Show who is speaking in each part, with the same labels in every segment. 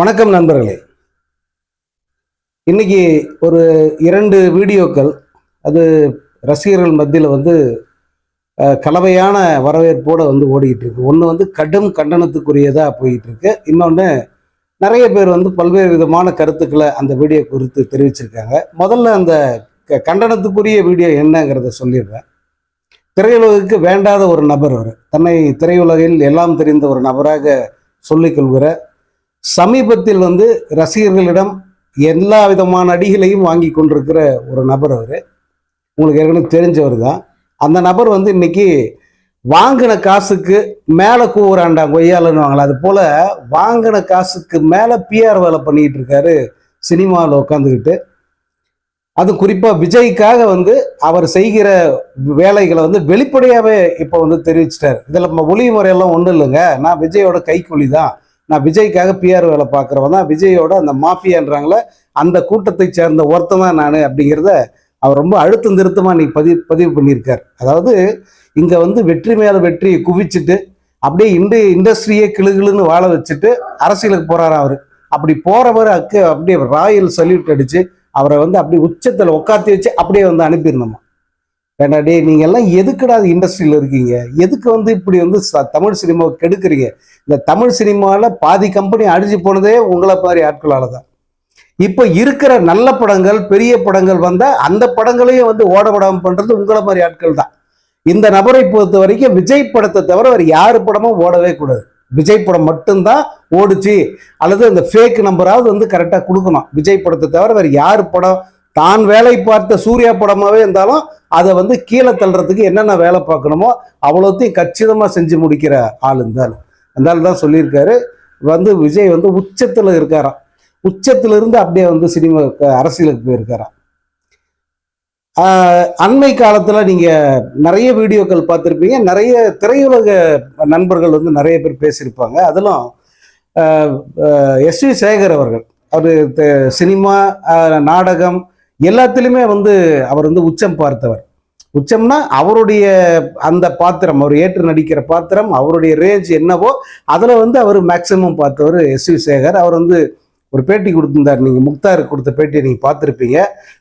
Speaker 1: வணக்கம் நண்பர்களே. இன்னைக்கு ஒரு இரண்டு வீடியோக்கள் அது ரசிகர்கள் மத்தியில் வந்து கலவையான வரவேற்போடு வந்து ஓடிக்கிட்டு இருக்கு. ஒன்று வந்து கடும் கண்டனத்துக்குரியதாக போயிட்டு இருக்கு. இன்னொன்று நிறைய பேர் வந்து பல்வேறு விதமான கருத்துக்களை அந்த வீடியோ குறித்து தெரிவிச்சிருக்காங்க. முதல்ல அந்த க- கண்டனத்துக்குரிய வீடியோ என்னங்கிறத சொல்லிடுறேன். திரையுலகுக்கு வேண்டாத ஒரு நபர் அவர். தன்னை திரையுலகில் எல்லாம் தெரிந்த ஒரு நபராக சொல்லிக் கொள்கிற சமீபத்தில் வந்து ரசிகர்களிடம் எல்லா விதமான அடிகளையும் வாங்கி கொண்டிருக்கிற ஒரு நபர் அவர். உங்களுக்கு ஏற்கனவே தெரிஞ்சவர் தான். அந்த நபர் வந்து இன்னைக்கு வாங்கின காசுக்கு மேலே கூவுறாண்டா கொய்யாலன்னுவாங்களா அது போல் வாங்கின காசுக்கு மேலே பிஆர் வேலை பண்ணிக்கிட்டு இருக்காரு சினிமாவில் உட்காந்துக்கிட்டு அது குறிப்பாக விஜய்க்காக வந்து அவர் செய்கிற வேலைகளை வந்து வெளிப்படையாகவே இப்போ வந்து தெரிவிச்சிட்டார். இதில் நம்ம ஒளி முறையெல்லாம் ஒன்றும் இல்லைங்க. நான் விஜயோட கைக்கூலி தான். நான் விஜய்க்காக பிஆர் வேலை பார்க்குறவன் தான். விஜயோட அந்த மாஃபியான்றாங்களே அந்த கூட்டத்தை சேர்ந்த ஒருத்தன் தான் நான் அப்படிங்கிறத அவர் ரொம்ப அழுத்தம் திருத்தமாக நீ பதிவு பதிவு பண்ணியிருக்கார். அதாவது இங்கே வந்து வெற்றி மேலே வெற்றியை குவிச்சுட்டு அப்படியே இண்டு இண்டஸ்ட்ரியே கிளுகிளுன்னு வாழ வச்சுட்டு அரசியலுக்கு போகிறார் அவர். அப்படி போகிறவர் அக்கு அப்படியே ராயல் சல்யூட் அடிச்சு அவரை வந்து அப்படியே உச்சத்தில் உட்காத்தி வச்சு அப்படியே வந்து அனுப்பியிருந்தோம். வேண்டா டேய் நீங்க எல்லாம் எதுக்குடா இண்டஸ்ட்ரியில் இருக்கீங்க? எதுக்கு வந்து இப்படி வந்து ச- தமிழ் சினிமாவை கெடுக்குறீங்க? இந்த தமிழ் சினிமாவில் பாதி கம்பெனி அடிஞ்சு போனதே உங்களை மாதிரி ஆட்களால் தான் இப்போ இருக்கிற நல்ல படங்கள் பெரிய படங்கள் வந்தால் அந்த படங்களையும் வந்து ஓட விடாம பண்ணுறது உங்களை மாதிரி ஆட்கள் தான் இந்த நபரை பொறுத்த வரைக்கும் விஜய் படத்தை தவிர வேறு யார் படமும் ஓடவே கூடாது. விஜய் படம் மட்டும்தான் ஓடுச்சு. அல்லது அந்த ஃபேக் நம்பராவது வந்து கரெக்டாக கொடுக்கணும். விஜய் படத்தை தவிர வேறு யார் படம் தான் வேலை பார்த்த சூர்யா படமாகவே இருந்தாலும் அதை வந்து கீழே தள்ளுறதுக்கு என்னென்ன வேலை பார்க்கணுமோ அவ்வளோத்தையும் கச்சிதமாக செஞ்சு முடிக்கிற ஆள் இருந்தால் அந்த ஆள் தான் சொல்லியிருக்காரு. வந்து விஜய் வந்து உச்சத்தில் இருக்காராம். உச்சத்திலிருந்து அப்படியே வந்து சினிமா அரசியலுக்கு போயிருக்காராம். அண்மை காலத்தில் நீங்கள் நிறைய வீடியோக்கள் பார்த்துருப்பீங்க. நிறைய திரையுலக நண்பர்கள் வந்து நிறைய பேர் பேசியிருப்பாங்க. அதிலும் எஸ் வி சேகர் அவர்கள். அவர் சினிமா நாடகம் எல்லாத்துலேயுமே வந்து அவர் வந்து உச்சம் பார்த்தவர். உச்சம்னா அவருடைய அந்த பாத்திரம் அவர் ஏற்று நடிக்கிற பாத்திரம் அவருடைய ரேஞ்ச் என்னவோ அதில் வந்து அவர் மேக்சிமம் பார்த்தவர் எஸ் வி சேகர் அவர் வந்து ஒரு பேட்டி கொடுத்துருந்தார். நீங்கள் முக்தார் கொடுத்த பேட்டியை நீங்கள் பார்த்துருப்பீங்க.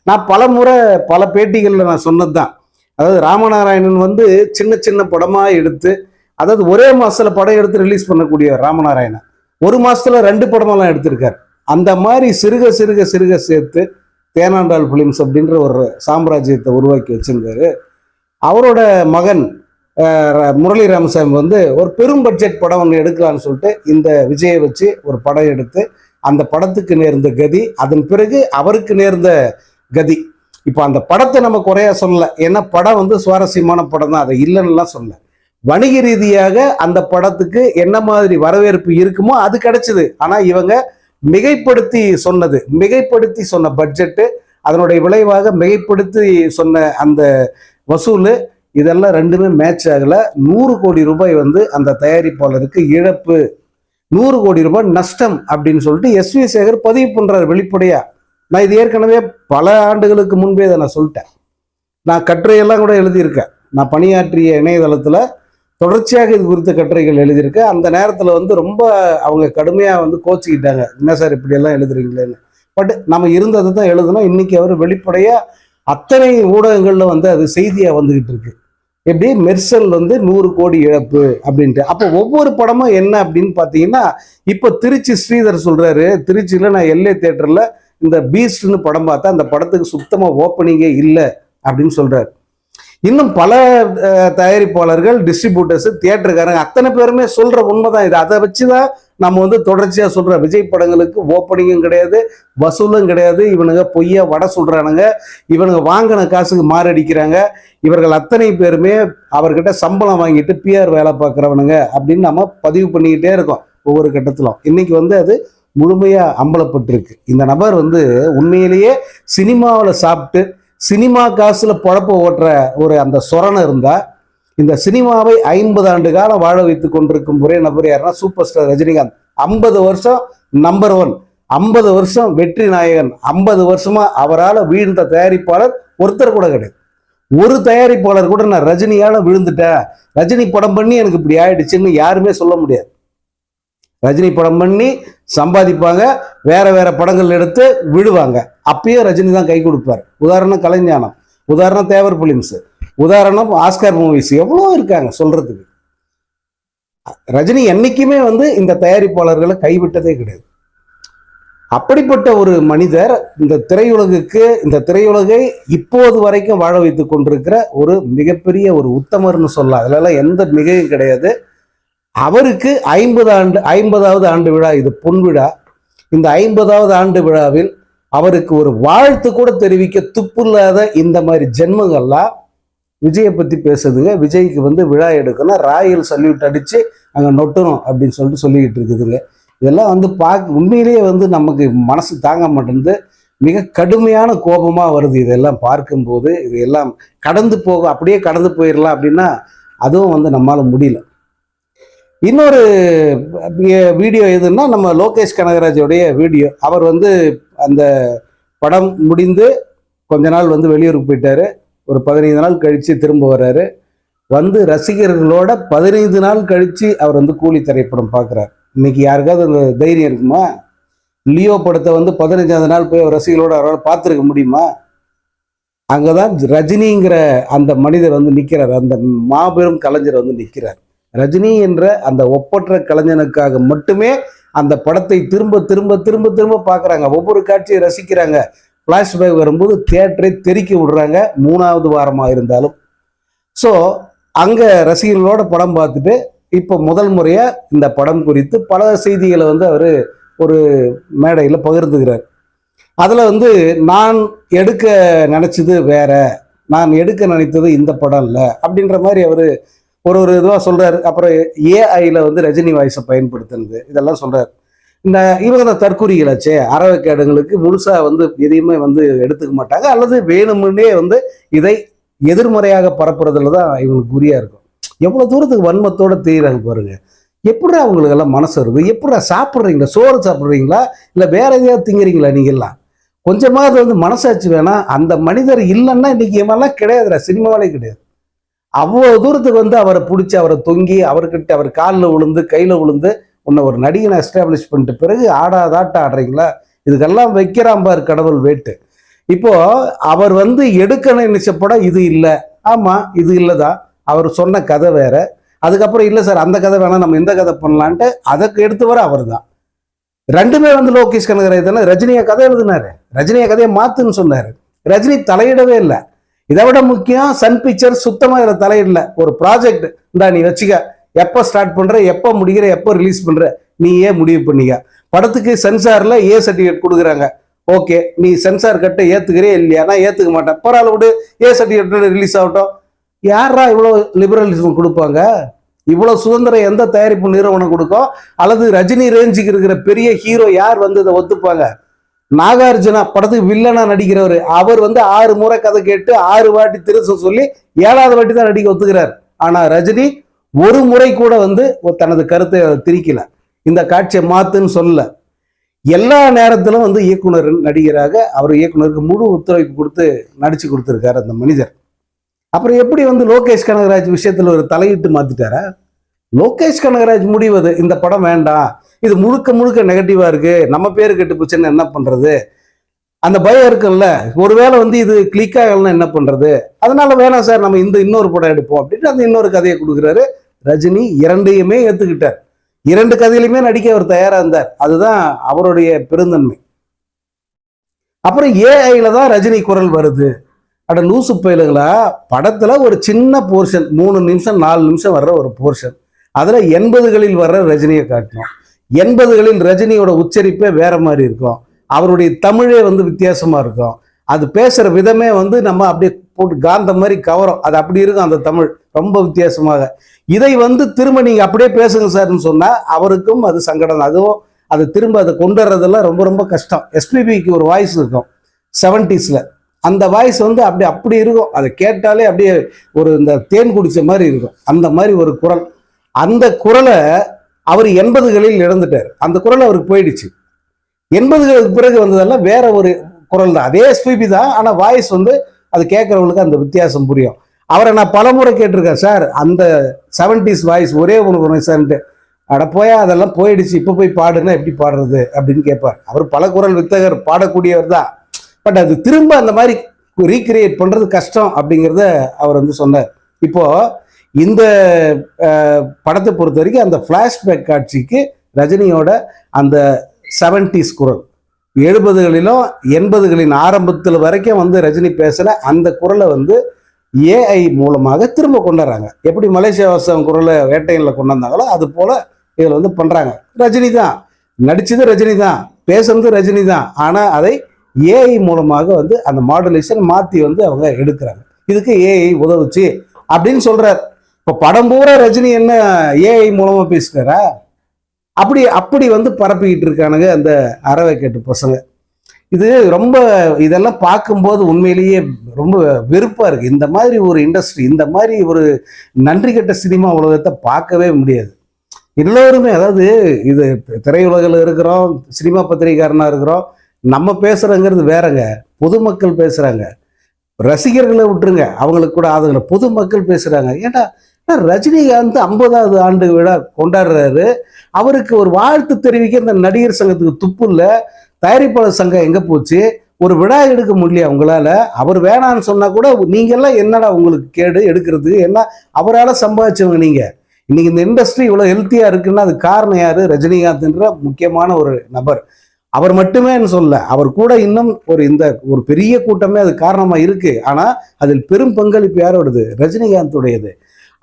Speaker 1: நான் பல முறை பல பேட்டிகளில் நான் சொன்னது தான் அதாவது ராமநாராயணன் வந்து சின்ன சின்ன படமாக எடுத்து அதாவது ஒரே மாதத்தில் படம் எடுத்து ரிலீஸ் பண்ணக்கூடிய ராமநாராயணன். ஒரு மாதத்தில் ரெண்டு படமெல்லாம் எடுத்திருக்கார். அந்த மாதிரி சிறுக சிறுக சிறுக சேர்த்து தேனாண்டாள் ஃபிலிம்ஸ் அப்படின்ற ஒரு சாம்ராஜ்யத்தை உருவாக்கி வச்சுருந்தாரு. அவரோட மகன் ர- முரளி ராமசாமி வந்து ஒரு பெரும் பட்ஜெட் படம் ஒன்று எடுக்கலாம்னு சொல்லிட்டு இந்த விஜயை வச்சு ஒரு படம் எடுத்து அந்த படத்துக்கு நேர்ந்த கதி அதன் பிறகு அவருக்கு நேர்ந்த கதி. இப்போ அந்த படத்தை நம்ம குறையா சொல்லலை. ஏன்னா படம் வந்து சுவாரஸ்யமான படம் தான். அதை இல்லைன்னுலாம் சொல்ல வணிக ரீதியாக அந்த படத்துக்கு என்ன மாதிரி வரவேற்பு இருக்குமோ அது கிடைச்சிது. ஆனால் இவங்க மிகைப்படுத்தி சொன்னது மிகைப்படுத்தி சொன்ன பட்ஜெட்டு அதனுடைய விளைவாக மிகைப்படுத்தி சொன்ன அந்த வசூல் இதெல்லாம் ரெண்டுமே மேட்ச் ஆகலை. நூறு கோடி ரூபாய் வந்து அந்த தயாரிப்பாளருக்கு இழப்பு. நூறு கோடி ரூபாய் நஷ்டம் அப்படின்னு சொல்லிட்டு எஸ் வி சேகர் பதிவு பண்ணுறாரு வெளிப்படையாக நான் இது ஏற்கனவே பல ஆண்டுகளுக்கு முன்பே இதை நான் சொல்லிட்டேன். நான் கட்டுரையெல்லாம் கூட எழுதியிருக்கேன். நான் பணியாற்றிய இணையதளத்தில் தொடர்ச்சியாக இது குறித்த கட்டுரைகள் எழுதியிருக்கேன் அந்த நேரத்தில் வந்து ரொம்ப அவங்க கடுமையாக வந்து கோச்சிக்கிட்டாங்க. என்ன சார் இப்படியெல்லாம் எழுதுறீங்களேன்னு. பட் நம்ம இருந்ததை தான் எழுதணும். இன்னைக்கு அவர் வெளிப்படையாக அத்தனை ஊடகங்களில் வந்து அது செய்தியாக வந்துகிட்டு இருக்கு. எப்படி? மெர்சல் வந்து நூறு கோடி இழப்பு அப்படின்ட்டு. அப்போ ஒவ்வொரு படமும் என்ன அப்படின்னு பார்த்தீங்கன்னா இப்போ திருச்சி ஸ்ரீதர் சொல்கிறாரு திருச்சியில் நான் எல்ஏ தேட்டரில் இந்த பீஸ்ட்னு படம் பார்த்தா அந்த படத்துக்கு சுத்தமாக ஓப்பனிங்கே இல்லை அப்படின்னு சொல்கிறாரு இன்னும் பல தயாரிப்பாளர்கள் டிஸ்ட்ரிபியூட்டர்ஸ் தியேட்டருக்காரங்க அத்தனை பேருமே சொல்ற உண்மைதான் இது. அதை வச்சு தான் நம்ம வந்து தொடர்ச்சியாக சொல்ற. விஜய் படங்களுக்கு ஓப்பனிங்கும் கிடையாது வசூலும் கிடையாது. இவனுங்க பொய்யா வடை சொல்றானுங்க. இவனுங்க வாங்கின காசுக்கு மாரடிக்கிறாங்க. இவர்கள் அத்தனை பேருமே அவர்கிட்ட சம்பளம் வாங்கிட்டு பிஆர் வேலை பார்க்குறவனுங்க அப்படின்னு நம்ம பதிவு பண்ணிக்கிட்டே இருக்கோம் ஒவ்வொரு கட்டத்திலும். இன்னைக்கு வந்து அது முழுமையா அம்பலப்பட்டிருக்கு. இந்த நபர் வந்து உண்மையிலேயே சினிமாவில் சாப்பிட்டு சினிமா காசில் பொழப்ப ஓட்டுற ஒரு அந்த சொரணை இருந்தால் இந்த சினிமாவை ஐம்பது ஆண்டு காலம் வாழ வைத்துக் கொண்டிருக்கும் ஒரே நபர் யாருன்னா சூப்பர் ஸ்டார் ரஜினிகாந்த். ஐம்பது வருஷம் நம்பர் ஒன் ஐம்பது வருஷம் வெற்றி நாயகன். ஐம்பது வருஷமா அவரால் வீழ்ந்த தயாரிப்பாளர் ஒருத்தர் கூட கிடையாது. ஒரு தயாரிப்பாளர் கூட நான் ரஜினியால விழுந்துட்டேன். ரஜினி படம் பண்ணி எனக்கு இப்படி ஆயிடுச்சுன்னு யாருமே சொல்ல முடியாது. ரஜினி படம் பண்ணி சம்பாதிப்பாங்க வேற வேற படங்கள் எடுத்து விடுவாங்க. அப்பயும் ரஜினி தான் கை கொடுப்பார். உதாரணம் கலைஞானம் உதாரணம் தேவர் பிலிம்ஸ் உதாரணம் ஆஸ்கார் மூவிஸ் எவ்வளோ இருக்காங்க சொல்றதுக்கு. ரஜினி என்னைக்குமே வந்து இந்த தயாரிப்பாளர்களை கைவிட்டதே கிடையாது. அப்படிப்பட்ட ஒரு மனிதர் இந்த திரையுலகுக்கு இந்த திரையுலகை இப்போது வரைக்கும் வாழ வைத்து கொண்டிருக்கிற ஒரு மிகப்பெரிய ஒரு உத்தமர்னு சொல்லலாம். அதுலலாம் எந்த மிகையும் கிடையாது. அவருக்கு ஐம்பது ஆண்டு ஐம்பதாவது ஆண்டு விழா இது பொன் விழா. இந்த ஐம்பதாவது ஆண்டு விழாவில் அவருக்கு ஒரு வாழ்த்து கூட தெரிவிக்க துப்பில்லாத இந்த மாதிரி ஜென்மங்கள்லாம் விஜயை பற்றி பேசுதுங்க. விஜய்க்கு வந்து விழா எடுக்கணும். ராயல் சல்யூட் அடித்து அங்கே நொட்டணும் அப்படின்னு சொல்லிட்டு சொல்லிக்கிட்டு இருக்குதுங்க. இதெல்லாம் வந்து பார்க்க உண்மையிலேயே வந்து நமக்கு மனசு தாங்க மாட்டேங்குது. மிக கடுமையான கோபமாக வருது இதெல்லாம் பார்க்கும்போது. இதெல்லாம் கடந்து போக அப்படியே கடந்து போயிடலாம் அப்படின்னா அதுவும் வந்து நம்மளால் முடியல. இன்னொரு வீடியோ எதுன்னா நம்ம லோகேஷ் கனகராஜோடைய வீடியோ. அவர் வந்து அந்த படம் முடிந்து கொஞ்ச நாள் வந்து வெளியூருக்கு போயிட்டாரு. ஒரு பதினைந்து நாள் கழித்து திரும்ப வர்றாரு. வந்து ரசிகர்களோட பதினைந்து நாள் கழித்து அவர் வந்து கூலி திரைப்படம் பார்க்குறாரு இன்னைக்கு யாருக்காவது அந்த தைரியம் இருக்குமா? லியோ படத்தை வந்து பதினஞ்சாவது நாள் போய் ரசிகர்களோட அவரால் பார்த்துருக்க முடியுமா? அங்கே தான் ரஜினிங்கிற அந்த மனிதர் வந்து நிற்கிறார் அந்த மாபெரும் கலைஞர் வந்து நிற்கிறார் ரஜினி என்ற அந்த ஒப்பற்ற கலைஞனுக்காக மட்டுமே அந்த படத்தை திரும்ப திரும்ப திரும்ப திரும்ப பார்க்குறாங்க. ஒவ்வொரு காட்சியை ரசிக்கிறாங்க. ஃப்ளாஷ்பேக் வரும்போது தேட்டரை தெறிக்க விடுறாங்க. மூணாவது வாரமாக இருந்தாலும். ஸோ அங்கே ரசிகர்களோட படம் பார்த்துட்டு இப்போ முதல் முறையாக இந்த படம் குறித்து பல செய்திகளை வந்து அவர் ஒரு மேடையில் பகிர்ந்துக்கிறார். அதில் வந்து நான் எடுக்க நினச்சது வேற. நான் எடுக்க நினைத்தது இந்த படம் இல்லை. அப்படின்ற மாதிரி அவர் ஒரு ஒரு இதுவாக சொல்கிறாரு அப்புறம் ஏஐயில் வந்து ரஜினி வாய்ஸை பயன்படுத்துனது. இதெல்லாம் சொல்கிறார் இந்த இவங்க தான் தற்கூறிகளாச்சே அறவைக்கேடுங்களுக்கு முழுசாக வந்து எதையுமே வந்து எடுத்துக்க மாட்டாங்க. அல்லது வேணும்னே வந்து இதை எதிர்மறையாக பரப்புறதுல தான் இவங்களுக்கு குறியாக இருக்கும். எவ்வளோ தூரத்துக்கு வன்மத்தோடு தெரியுறாங்க பாருங்க. எப்படி அவங்களுக்கு எல்லாம் மனசு வருது? எப்படி சாப்பிட்றீங்களா? சோறு சாப்பிட்றீங்களா? இல்லை வேற எதையாவது திங்கிறீங்களா நீங்கெல்லாம் கொஞ்சமாவது வந்து மனசாட்சி வேணாம். அந்த மனிதர் இல்லைன்னா இன்னைக்கு இவெல்லாம் கிடையாதுடா. சினிமாவிலே கிடையாது. அவ்வளோ தூரத்துக்கு வந்து அவரை பிடிச்சி அவரை தொங்கி அவர்கிட்ட அவர் காலில் விழுந்து கையில் விழுந்து உன்னை ஒரு நடிகனை எஸ்டாப்ளிஷ் பண்ணிட்டு பிறகு ஆடாதாட்ட ஆடுறீங்களா? இதுக்கெல்லாம் வைக்கிறான் பார் கடவுள் வேட்டு. இப்போ அவர் வந்து எடுக்கணும் நினைச்ச படம் இது இல்லை. ஆமாம் இது இல்லை தான் அவர் சொன்ன கதை வேற. அதுக்கப்புறம் இல்லை சார் அந்த கதை வேணாம் நம்ம இந்த கதை பண்ணலான்ட்டு அதற்கு எடுத்து வர அவர் தான் ரெண்டுமே வந்து லோகேஷ் கனகராஜ் தானே? ரஜினியை கதை எழுதினாரு. ரஜினியை கதையை மாத்துன்னு சொன்னார். ரஜினி தலையிடவே இல்லை. இதை விட முக்கியம் சன் பிக்சர் சுத்தமாக இதில் தலையிடல. ஒரு ப்ராஜெக்ட் இந்தா நீ வச்சுக்க. எப்போ ஸ்டார்ட் பண்ணுற எப்போ முடிக்கிற எப்போ ரிலீஸ் பண்ணுற நீ ஏன் முடிவு பண்ணிக்க. படத்துக்கு சென்சாரில் ஏ சர்டிஃபிகேட் கொடுக்குறாங்க. ஓகே நீ சென்சார் கட்டை ஏற்றுக்கிறே இல்லையா? நான் ஏற்றுக்க மாட்டேன். பரவாயில்ல விடு ஏ சர்டிஃபிகேட் ரிலீஸ் ஆகட்டும். யாரா இவ்வளோ லிபரலிசம் கொடுப்பாங்க? இவ்வளோ சுதந்திரம் எந்த தயாரிப்பு நிறுவனம் கொடுக்கும்? அல்லது ரஜினி ரேஞ்சுக்கு இருக்கிற பெரிய ஹீரோ யார் வந்து இதை ஒத்துப்பாங்க? நாகார்ஜுனா படத்துக்கு வில்லனா நடிக்கிறவர். அவர் வந்து ஆறு முறை கதை கேட்டு ஆறு வாட்டி திருச சொல்லி ஏழாவது வாட்டி தான் நடிக்க ஒத்துக்கிறார். ஆனா ரஜினி ஒரு முறை கூட வந்து தனது கருத்தை திரிக்கல. இந்த காட்சியை மாத்துன்னு சொல்லல. எல்லா நேரத்திலும் வந்து இயக்குனர் நடிகராக அவர் இயக்குனருக்கு முழு ஒத்துழைப்பு கொடுத்து நடிச்சு கொடுத்துருக்காரு அந்த மனிதர். அப்புறம் எப்படி வந்து லோகேஷ் கனகராஜ் விஷயத்துல ஒரு தலையிட்டு மாத்திட்டாரா? லோகேஷ் கனகராஜ் முடிவது இந்த படம் வேண்டாம். இது முழுக்க முழுக்க நெகட்டிவா இருக்கு. நம்ம பேரு கெட்டு போச்சுன்னு என்ன பண்றது? அந்த பயம் இருக்குல்ல ஒருவேளை வந்து இது கிளிக் ஆகலன்னா என்ன பண்றது? அதனால வேணாம் சார் நம்ம இந்த இன்னொரு படம் எடுப்போம் அப்படின்ட்டு அந்த இன்னொரு கதையை கொடுக்குறாரு ரஜினி. இரண்டையுமே ஏத்துக்கிட்டார். இரண்டு கதையிலுமே நடிக்க அவர் தயாரா இருந்தார். அதுதான் அவருடைய பெருந்தன்மை. அப்புறம் ஏஐல தான் ரஜினி குரல் வருது. அட லூசு பயிலுங்களா? படத்துல ஒரு சின்ன போர்ஷன் மூணு நிமிஷம் நாலு நிமிஷம் வர்ற ஒரு போர்ஷன் அதில் எண்பதுகளில் வர்ற ரஜினியை காட்டணும். எண்பதுகளில் ரஜினியோட உச்சரிப்பே வேற மாதிரி இருக்கும். அவருடைய தமிழே வந்து வித்தியாசமாக இருக்கும். அது பேசுகிற விதமே வந்து நம்ம அப்படியே போட்டு காந்தம் மாதிரி கவரும். அது அப்படி இருக்கும் அந்த தமிழ். ரொம்ப வித்தியாசமாக. இதை வந்து திரும்ப நீங்கள் அப்படியே பேசுங்க சார்னு சொன்னால் அவருக்கும் அது சங்கடம். அதுவும் அது திரும்ப அதை கொண்டு வர்றதெல்லாம் ரொம்ப ரொம்ப கஷ்டம். எஸ்பிபிக்கு ஒரு வாய்ஸ் இருக்கும். செவன்டிஸில் அந்த வாய்ஸ் வந்து அப்படி அப்படி இருக்கும். அதை கேட்டாலே அப்படியே ஒரு இந்த தேன் குடித்த மாதிரி இருக்கும். அந்த மாதிரி ஒரு குரல். அந்த குரலை அவர் எண்பதுகளில் இழந்துட்டார். அந்த குரல் அவருக்கு போயிடுச்சு. எண்பதுகளுக்கு பிறகு வந்ததெல்லாம் வேற ஒரு குரல் தான். அதே எஸ்பிபி தான் ஆனால் வாய்ஸ் வந்து அது கேட்குறவங்களுக்கு அந்த வித்தியாசம் புரியும். அவரை நான் பலமுறை கேட்டிருக்கேன் சார் அந்த செவன்டிஸ் வாய்ஸ் ஒரே ஒன்று சார்ன்ட்டு. அட போயா அதெல்லாம் போயிடுச்சு. இப்போ போய் பாடுனா எப்படி பாடுறது? அப்படின்னு கேட்பார். அவர் பல குரல் வித்தகர் பாடக்கூடியவர் தான். பட் அது திரும்ப அந்த மாதிரி ரீக்ரியேட் பண்ணுறது கஷ்டம் அப்படிங்கிறத அவர் வந்து சொன்னார். இப்போது இந்த படத்தை பொறுத்த வரைக்கும் அந்த ஃப்ளாஷ்பேக் காட்சிக்கு ரஜினியோட அந்த செவன்டிஸ் குரல். எழுபதுகளிலும் எண்பதுகளின் ஆரம்பத்தில் வரைக்கும் வந்து ரஜினி பேசுகிற அந்த குரலை வந்து ஏஐ மூலமாக திரும்ப கொண்டாடுறாங்க எப்படி மலேசியா வாசம் குரலை வேட்டையில் கொண்டு வந்தாங்களோ அது போல இதில் வந்து பண்ணுறாங்க ரஜினி தான். நடிச்சது ரஜினி தான். பேசுனது ரஜினி தான். ஆனால் அதை ஏஐ மூலமாக வந்து அந்த மாடுலேஷன் மாற்றி வந்து அவங்க எடுக்கிறாங்க. இதுக்கு ஏஐ உதவுச்சு அப்படின்னு சொல்கிறார் இப்போ படம் பூரா ரஜினி என்ன ஏஐ மூலமாக பேசுகிறாரா அப்படி அப்படி வந்து பரப்பிக்கிட்டு இருக்கானுங்க அந்த அறவை கேட்டு பசங்க. இது ரொம்ப இதெல்லாம் பார்க்கும்போது உண்மையிலேயே ரொம்ப வெறுப்பாக இருக்குது இந்த மாதிரி ஒரு இண்டஸ்ட்ரி இந்த மாதிரி ஒரு நன்றி கெட்ட சினிமா உலகத்தை பார்க்கவே முடியாது. எல்லோருமே அதாவது இது திரையுலகில் இருக்கிறோம் சினிமா பத்திரிகாரனாக இருக்கிறோம் நம்ம பேசுகிறோங்கிறது வேறங்க. பொதுமக்கள் பேசுகிறாங்க ரசிகர்களை விட்டுருங்க. அவங்களுக்கு கூட ஆதரவு பொதுமக்கள் பேசுகிறாங்க ஏன்னா ரஜினிகாந்த் ஐம்பதாவது ஆண்டு விழா கொண்டாடுறாரு. அவருக்கு ஒரு வாழ்த்து தெரிவிக்க இந்த நடிகர் சங்கத்துக்கு துப்பு இல்லை. தயாரிப்பாளர் சங்கம் எங்கே போச்சு? ஒரு விழா எடுக்க முடியல அவங்களால அவர் வேணான்னு சொன்னால் கூட நீங்கள்லாம் என்னடா உங்களுக்கு கேடு எடுக்கிறது என்ன அவரால் சம்பாதிச்சவங்க நீங்கள் இன்னைக்கு இந்த இண்டஸ்ட்ரி இவ்வளோ ஹெல்த்தியாக இருக்குன்னா அது காரணம் யார்? ரஜினிகாந்த்ன்ற முக்கியமான ஒரு நபர். அவர் மட்டுமேன்னு சொல்ல அவர் கூட இன்னும் ஒரு இந்த ஒரு பெரிய கூட்டமே அது காரணமாக இருக்கு. ஆனால் அதில் பெரும் பங்களிப்பு யாரோடது? ரஜினிகாந்துடையது.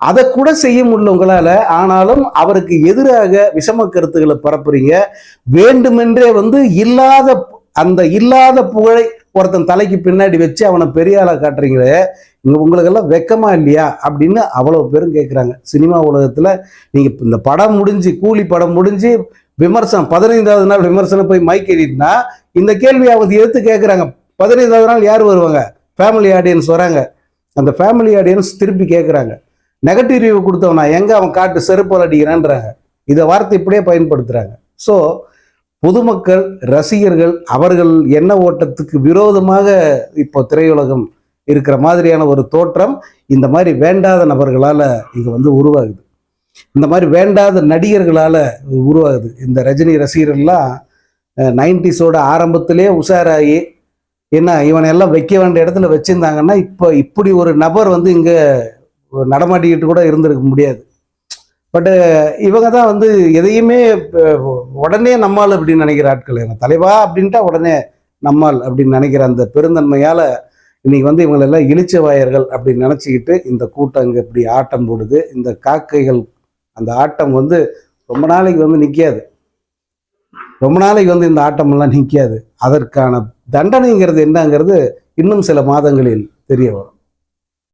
Speaker 1: அதை கூட செய்ய முடியல உங்களால. ஆனாலும் அவருக்கு எதிராக விஷம கருத்துக்களை பரப்புறீங்க. வேண்டுமென்றே வந்து இல்லாத அந்த இல்லாத புகழை ஒருத்தன் தலைக்கு பின்னாடி வச்சு அவனை பெரிய ஆளாக காட்டுறீங்களே இங்க உங்களுக்கெல்லாம் வெக்கமா இல்லையா? அப்படின்னு அவ்வளவு பேரும் கேட்குறாங்க சினிமா உலகத்துல நீங்க இந்த படம் முடிஞ்சு கூலி படம் முடிஞ்சு விமர்சனம் பதினைந்தாவது நாள் விமர்சனம் போய் மைக் எடிட்னா இந்த கேள்வி அவங்க எடுத்து கேட்குறாங்க பதினைந்தாவது நாள் யார் வருவாங்க? ஃபேமிலி ஆடியன்ஸ் வராங்க. அந்த ஃபேமிலி ஆடியன்ஸ் திருப்பி கேட்குறாங்க நெகட்டிவ் ரிவ்யூ கொடுத்தவனா எங்கே அவன் காட்டு செருப்பால் அடிக்கிறான்றாங்க. இதை வார்த்தை இப்படியே பயன்படுத்துகிறாங்க ஸோ பொதுமக்கள் ரசிகர்கள் அவர்கள் எண்ண ஓட்டத்துக்கு விரோதமாக இப்போ திரையுலகம் இருக்கிற மாதிரியான ஒரு தோற்றம் இந்த மாதிரி வேண்டாத நபர்களால் இங்கே வந்து உருவாகுது. இந்த மாதிரி வேண்டாத நடிகர்களால் உருவாகுது. இந்த ரஜினி ரசிகர்கள்லாம் நைன்டிஸோட ஆரம்பத்திலே உஷாராகி என்ன இவனை எல்லாம் வைக்க வேண்டிய இடத்துல வச்சுருந்தாங்கன்னா இப்போ இப்படி ஒரு நபர் வந்து இங்கே நடமாட்டிக்கிட்டு கூட இருந்திருக்க முடியாது. பட்டு இவங்க தான் வந்து எதையுமே உடனே நம்மால் அப்படின்னு நினைக்கிற ஆட்கள். எங்க தலைவா அப்படின்ட்டா உடனே நம்மால் அப்படின்னு நினைக்கிற அந்த பெருந்தன்மையால் இன்னைக்கு வந்து இவங்களெல்லாம் இளிச்சவாயர்கள் அப்படின்னு நினச்சிக்கிட்டு இந்த கூட்டம் இங்கே இப்படி ஆட்டம் போடுது. இந்த காக்கைகள் அந்த ஆட்டம் வந்து ரொம்ப நாளைக்கு வந்து நிற்காது ரொம்ப நாளைக்கு வந்து இந்த ஆட்டமெல்லாம் நிற்காது அதற்கான தண்டனைங்கிறது என்னங்கிறது இன்னும் சில மாதங்களில் தெரிய வரும்.